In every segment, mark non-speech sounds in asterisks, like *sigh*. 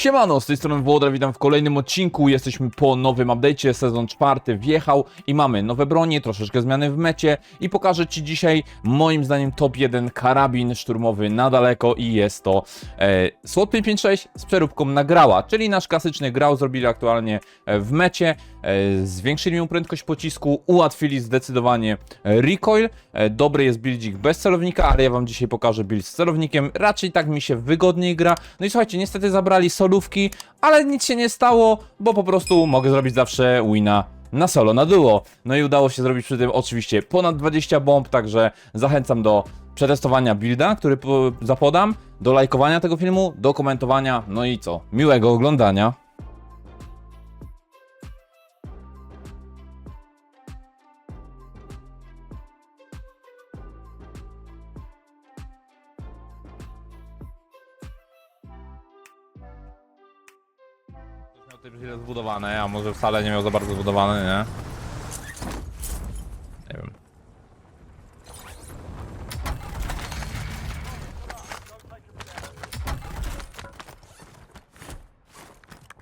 Siemano, z tej strony Włodra, witam w kolejnym odcinku. Jesteśmy po nowym update'cie, sezon czwarty wjechał i mamy nowe bronie, troszeczkę zmiany w mecie i pokażę Ci dzisiaj moim zdaniem top 1 karabin szturmowy na daleko i jest to e, SWAT 556 z przeróbką na grała, czyli nasz klasyczny grał zrobili aktualnie e, w mecie, e, zwiększyli mu prędkość pocisku, ułatwili zdecydowanie e, recoil, e, dobry jest buildzik bez celownika, ale ja Wam dzisiaj pokażę build z celownikiem, raczej tak mi się wygodniej gra. No i słuchajcie, niestety zabrali solówki, ale nic się nie stało, bo po prostu mogę zrobić zawsze wina na solo, na duo. No i udało się zrobić przy tym oczywiście ponad 20 bomb, także zachęcam do przetestowania builda, który po- zapodam, do lajkowania tego filmu, do komentowania, no i co? Miłego oglądania. Tutaj źle zbudowane, a może wcale nie miał za bardzo zbudowane, nie? Nie wiem.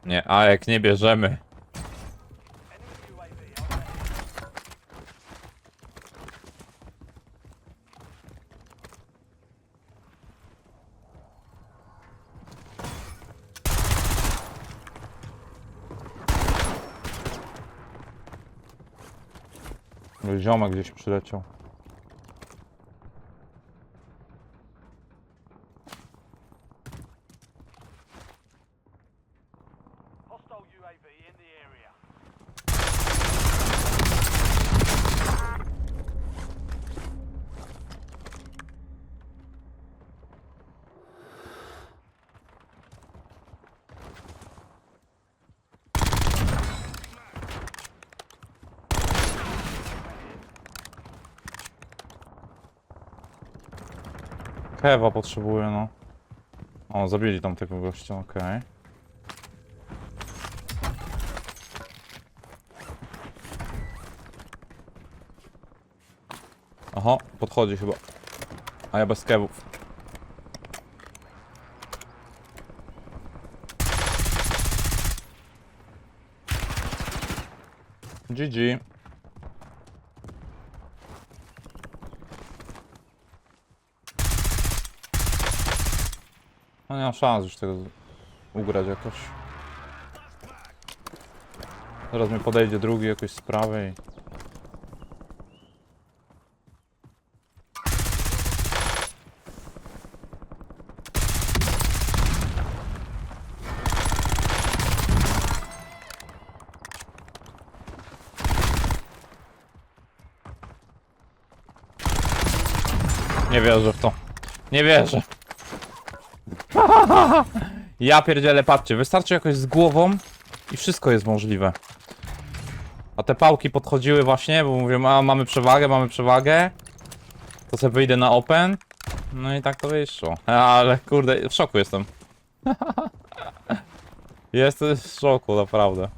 Nie, a jak nie bierzemy. Ziomek gdzieś przyleciał. Kewa potrzebuję, no. O, zabili tam tego gościa, okej. Oho, podchodzi chyba. A ja bez kewów. GG. Nie mam szans już tego ugrać jakoś. Zaraz mi podejdzie drugi jakoś z prawej. Nie wierzę w to. Nie wierzę. Ja pierdzielę, patrzcie, wystarczy jakoś z głową i wszystko jest możliwe. A te pałki podchodziły właśnie, bo mówię, a mamy przewagę, mamy przewagę. To sobie wyjdę na open. No i tak to wyszło. Ale kurde, w szoku jestem. *laughs* Jestem w szoku, naprawdę.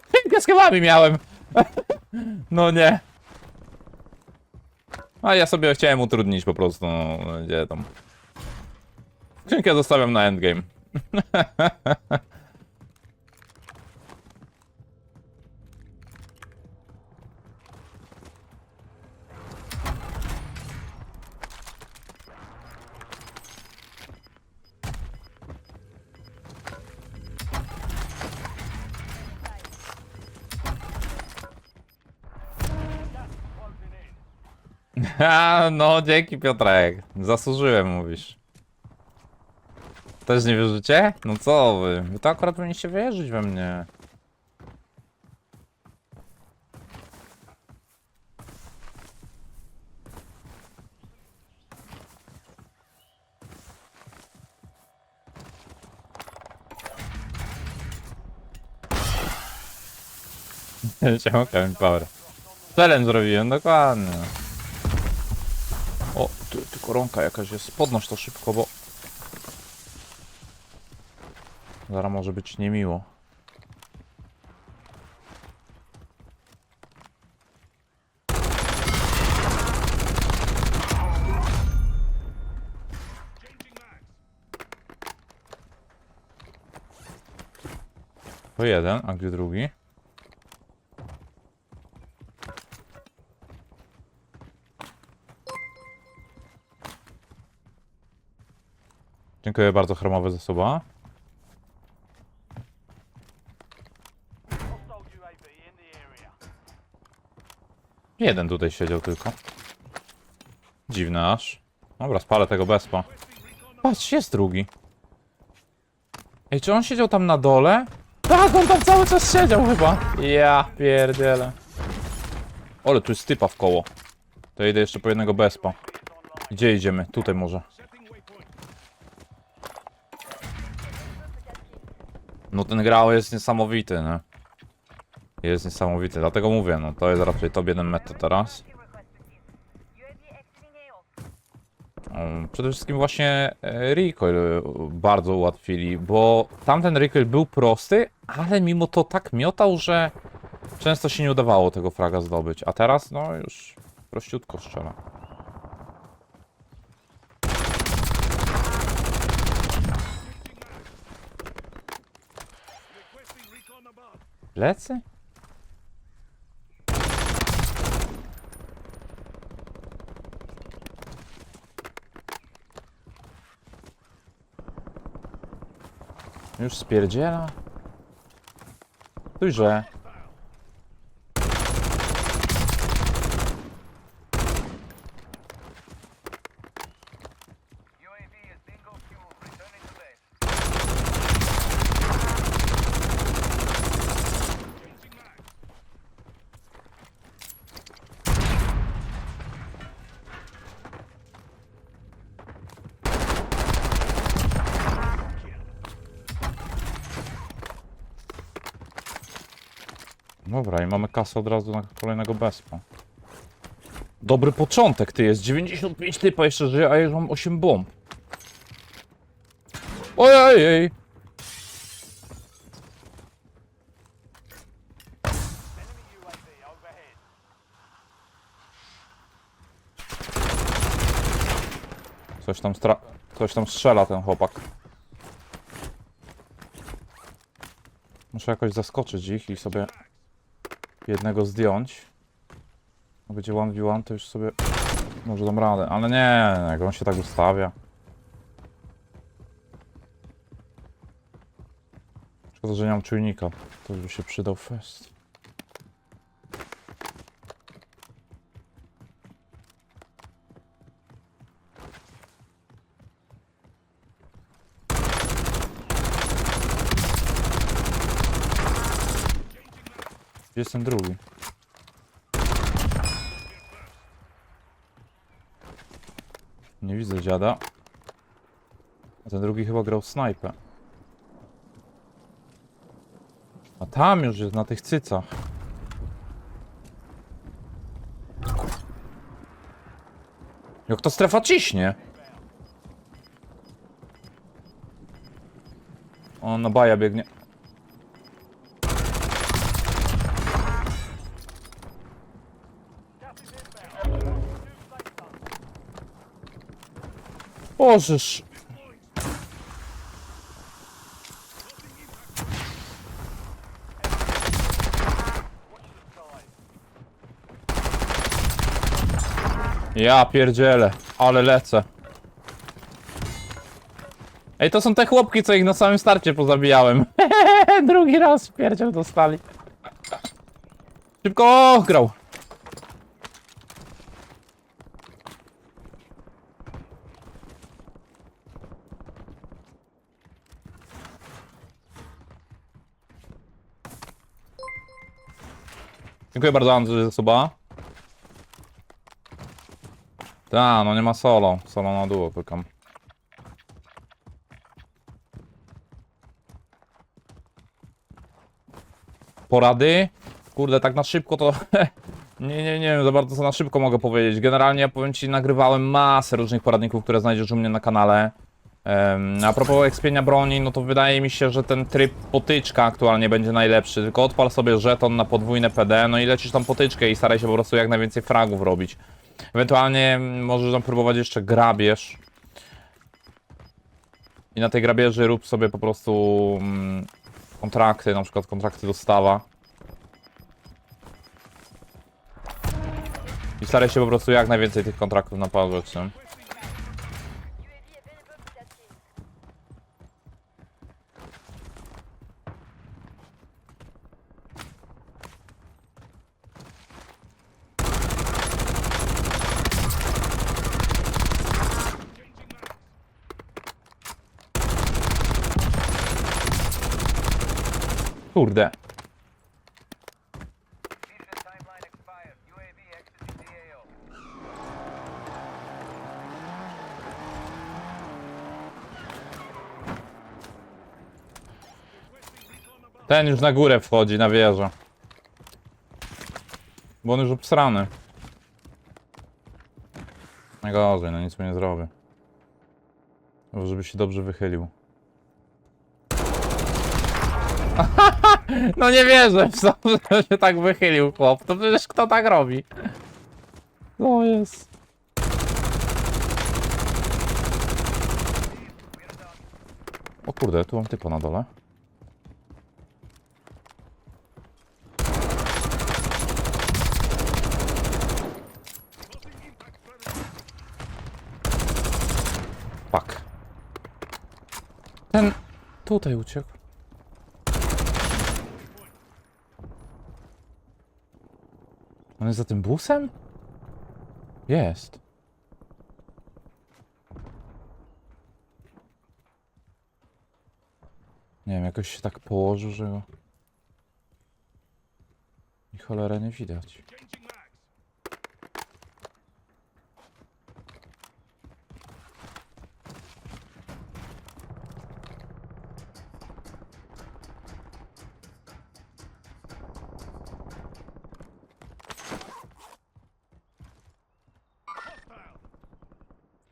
*laughs* Chwilkę z kebami miałem. *laughs* No nie. A ja sobie chciałem utrudnić po prostu, no, gdzie tam. Skrzynkę zostawiam na endgame. *laughs* No dzięki Piotrek. Zasłużyłem, mówisz. Też nie wierzycie? No co wy? Wy to akurat powinniście wierzyć we mnie. Siema Kevin Power. Celem zrobiłem, dokładnie. O, tu koronka jakaś jest. Podnoś to szybko, bo... Zaraz może być niemiło. To jeden, a gdzie drugi? Dziękuję bardzo, chromowy zasuba. Jeden tutaj siedział tylko. Dziwne aż. Dobra, spalę tego bezpa. Patrz, jest drugi. Ej, czy on siedział tam na dole? Tak, on tam cały czas siedział chyba. Ja pierdzielę. Ole, tu jest typa w koło. To idę jeszcze po jednego bezpa. Gdzie idziemy? Tutaj może. No ten grał jest niesamowity, nie? Jest niesamowity, dlatego mówię, no to jest raczej top 1 meta teraz. Przede wszystkim właśnie e, recoil e, bardzo ułatwili, bo tamten recoil był prosty, ale mimo to tak miotał, że często się nie udawało tego fraga zdobyć, a teraz no już prościutko strzela. Plecy? Już spierdziela? Tujże. Mamy kasę od razu na kolejnego bezpa. Dobry początek, ty jest 95 typa jeszcze żyje, a ja już mam 8 bomb. Ojej! Coś tam stra... Coś tam strzela ten chłopak. Muszę jakoś zaskoczyć ich i sobie jednego zdjąć. Jak będzie 1v1 to już sobie może dam radę, ale nie, jak on się tak ustawia. Szkoda, że nie mam czujnika. To by się przydał fest. Gdzie jest ten drugi? Nie widzę dziada. A ten drugi chyba grał snajpę. A tam już jest na tych cycach. Jak to strefa ciśnie? On na baja biegnie. Skies. Ja pierdzielę, ale lecę. Ej, to są te chłopki, co ich na samym starcie pozabijałem. *laughs* Drugi raz pierdziel dostali. Szybko grał. Dziękuję bardzo Andrzej za suba. Ta, no nie ma solo. Solo na duo pykam. Porady? Kurde, tak na szybko to... *laughs* nie, nie, nie wiem za bardzo co na szybko mogę powiedzieć. Generalnie ja powiem Ci, nagrywałem masę różnych poradników, które znajdziesz u mnie na kanale. A propos ekspienia broni, no to wydaje mi się, że ten tryb potyczka aktualnie będzie najlepszy. Tylko odpal sobie żeton na podwójne PD, no i lecisz tam potyczkę i staraj się po prostu jak najwięcej fragów robić. Ewentualnie możesz tam próbować jeszcze grabież. I na tej grabieży rób sobie po prostu mm, kontrakty, na przykład kontrakty dostawa. I staraj się po prostu jak najwięcej tych kontraktów naparzać, nie? Kurde. Ten już na górę wchodzi, na wieżę. Bo on już obsrany. Najgorzej, no nic mu nie zrobię. Żeby się dobrze wychylił. No nie wierzę w to, że się tak wychylił chłop. To przecież kto tak robi? No jest. O kurde, tu mam typa na dole. Fuck. Ten tutaj uciekł. Jest za tym busem? Jest. Nie wiem, jakoś się tak położył, że go... I cholera nie widać.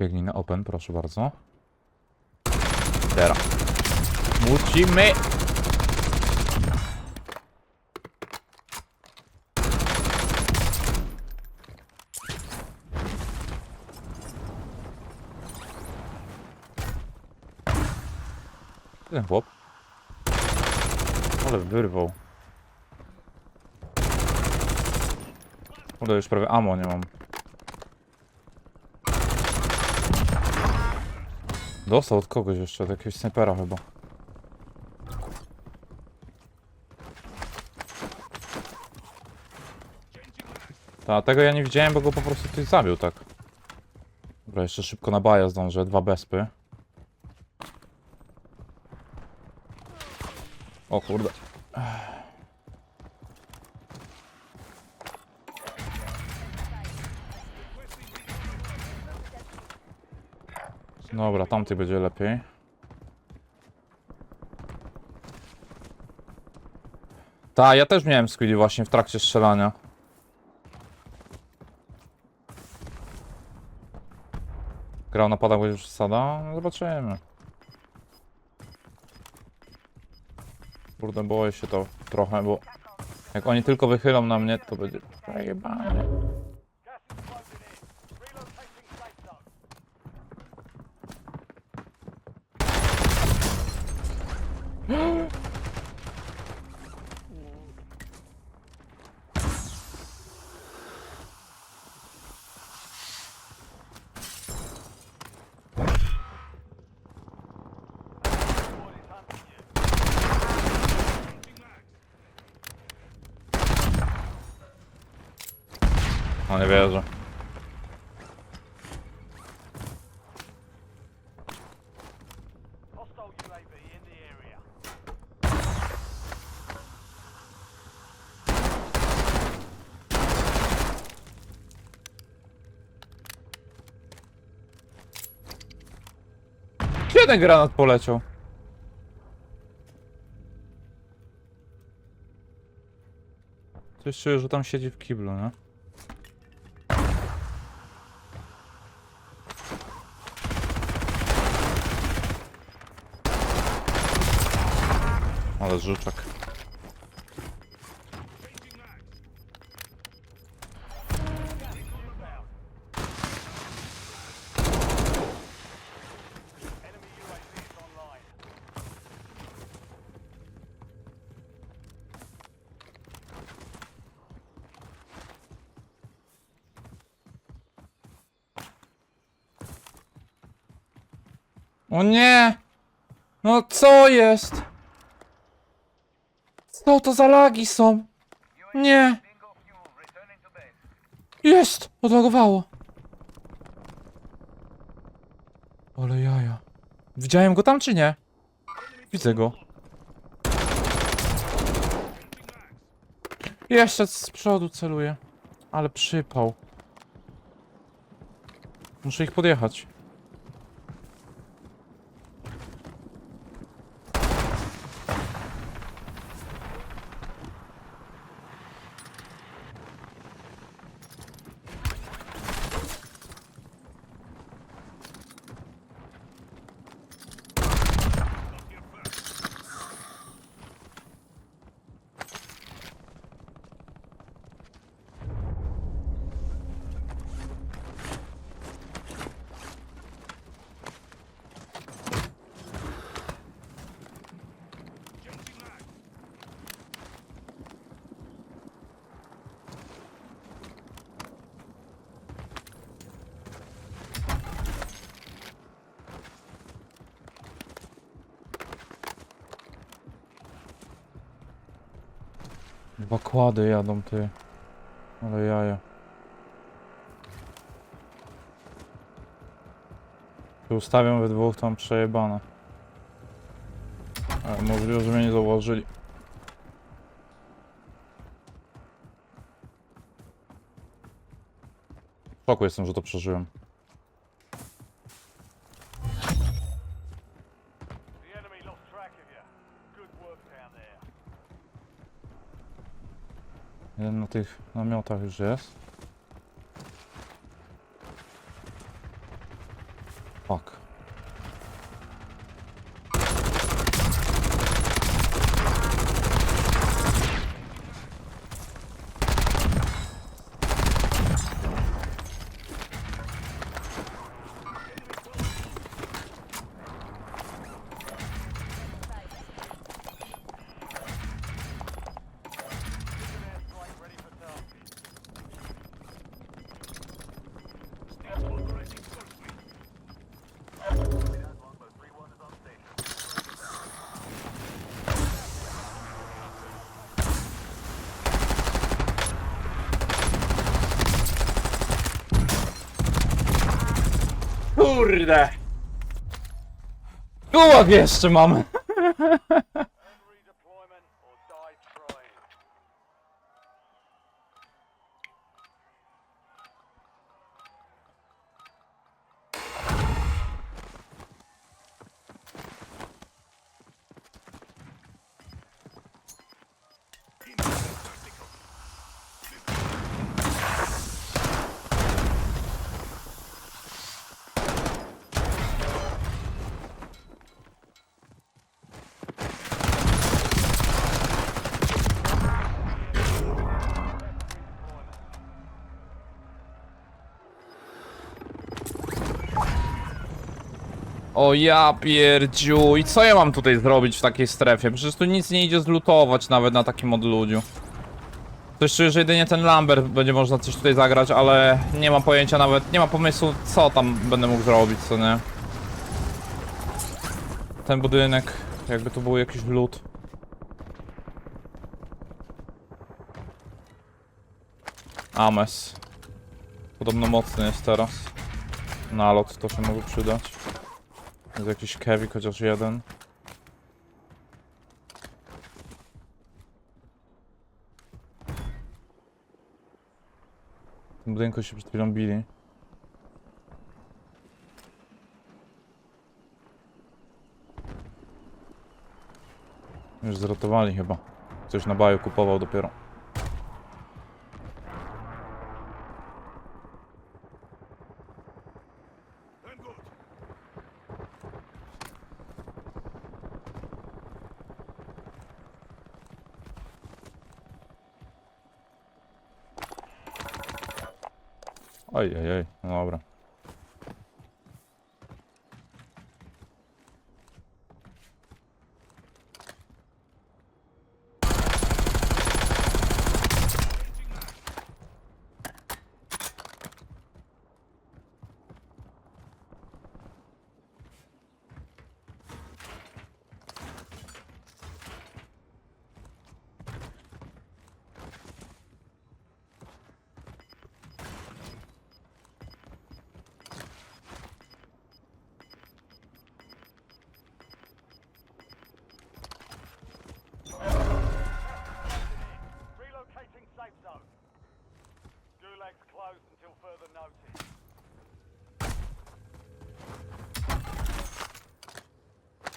Biegnij na open, proszę bardzo. Teraz. Musimy! Ten chłop. Ale wyrwał. Kurde, już prawie ammo nie mam. Dostał od kogoś jeszcze, od jakiegoś snajpera chyba. Ta, tego ja nie widziałem, bo go po prostu ktoś zabił, tak. Dobra, jeszcze szybko na baja zdążę, dwa bezpy. O kurde. Dobra, tamty będzie lepiej. Ta, ja też miałem squidi właśnie w trakcie strzelania. Grał na padach już sada? No, Zobaczymy. Kurde, boję się to trochę, bo jak oni tylko wychylą na mnie, to będzie. Squad is hunting you. No nie wierzę. Ten granat poleciał? Coś czuję, że tam siedzi w kiblu, nie? Ale. O nie! No co jest? Co to za lagi są? Nie! Jest! Odlogowało. Ale jaja. Widziałem go tam czy nie? Widzę go. Jeszcze z przodu celuję. Ale przypał. Muszę ich podjechać. Dwa kłady jadą, ty. Ale jaja. Tu ustawiam we dwóch, tam przejebane. Ale możliwe, że mnie nie zauważyli. W szoku jestem, że to przeżyłem. Jeden na tych namiotach już jest. Kurde! Kułak jeszcze mamy! *laughs* O ja pierdziu, i co ja mam tutaj zrobić w takiej strefie? Przecież tu nic nie idzie zlutować nawet na takim odludziu. Coś czuję, że jedynie ten Lambert będzie można coś tutaj zagrać, ale nie mam pojęcia nawet, nie ma pomysłu co tam będę mógł zrobić, co nie? Ten budynek, jakby to był jakiś lód. Ames. Podobno mocny jest teraz. Nalot to się może przydać. Jest jakiś Kevik, chociaż jeden. W tym budynku się przed chwilą bili. Już zrotowali chyba. Coś na baju kupował dopiero.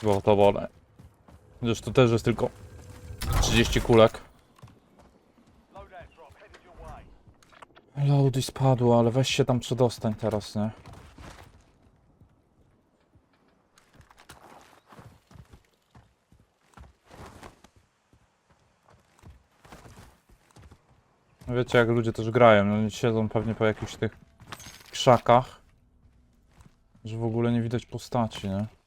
Wolę. Chociaż tu też jest tylko 30 kulek. Loady spadło, ale weź się tam przedostań teraz, nie? No Wiecie jak ludzie też grają, no siedzą pewnie po jakichś tych krzakach, że w ogóle nie widać postaci, nie?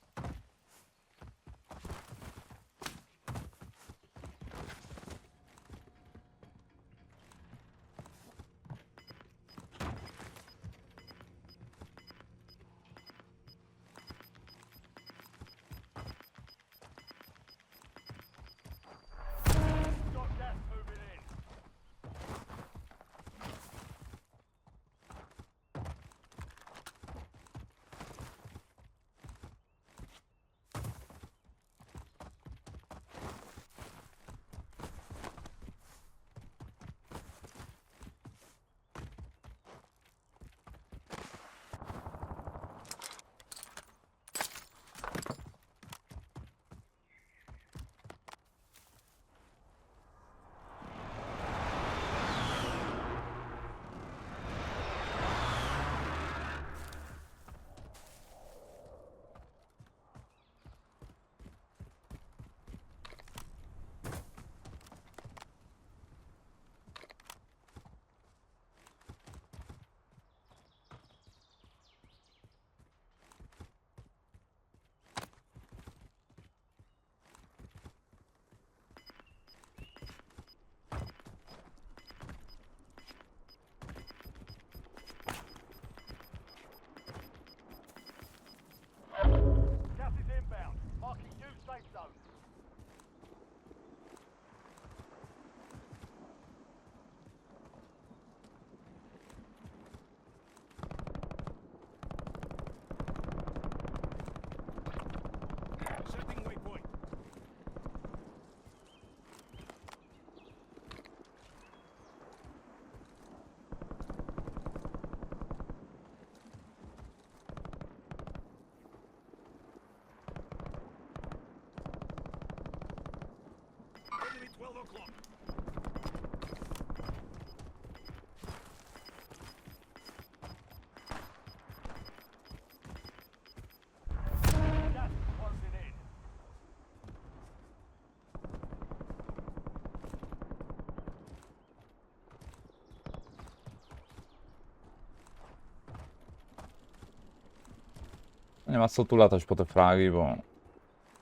Nie ma co tu latać po te fragi, bo...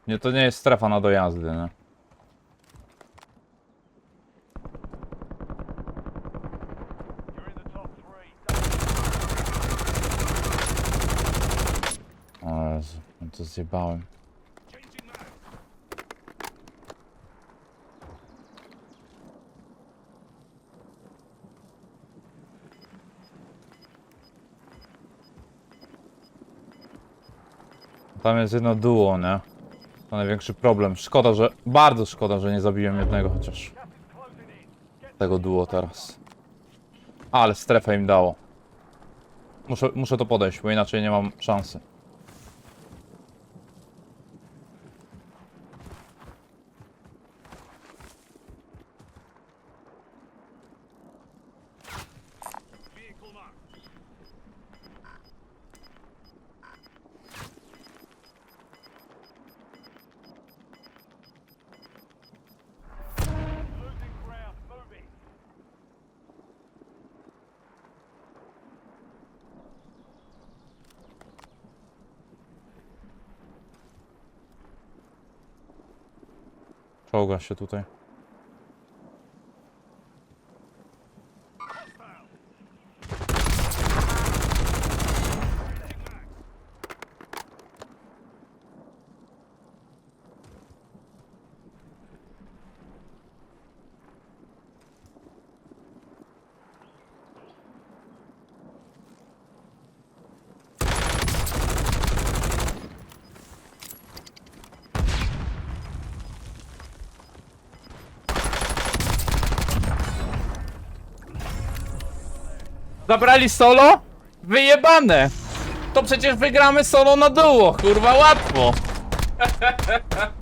Nie, to nie jest strefa na dojazdy, nie? You're in the top three. O Jezu, no to zjebałem. Tam jest jedno duo, nie? To największy problem. Szkoda, że... Bardzo szkoda, że nie zabiłem jednego chociaż. Tego duo teraz. Ale strefę im dało. Muszę, muszę to podejść, bo inaczej nie mam szansy. Czołga się tutaj. Zabrali solo? Wyjebane! To przecież wygramy solo na duo, kurwa, łatwo! *laughs*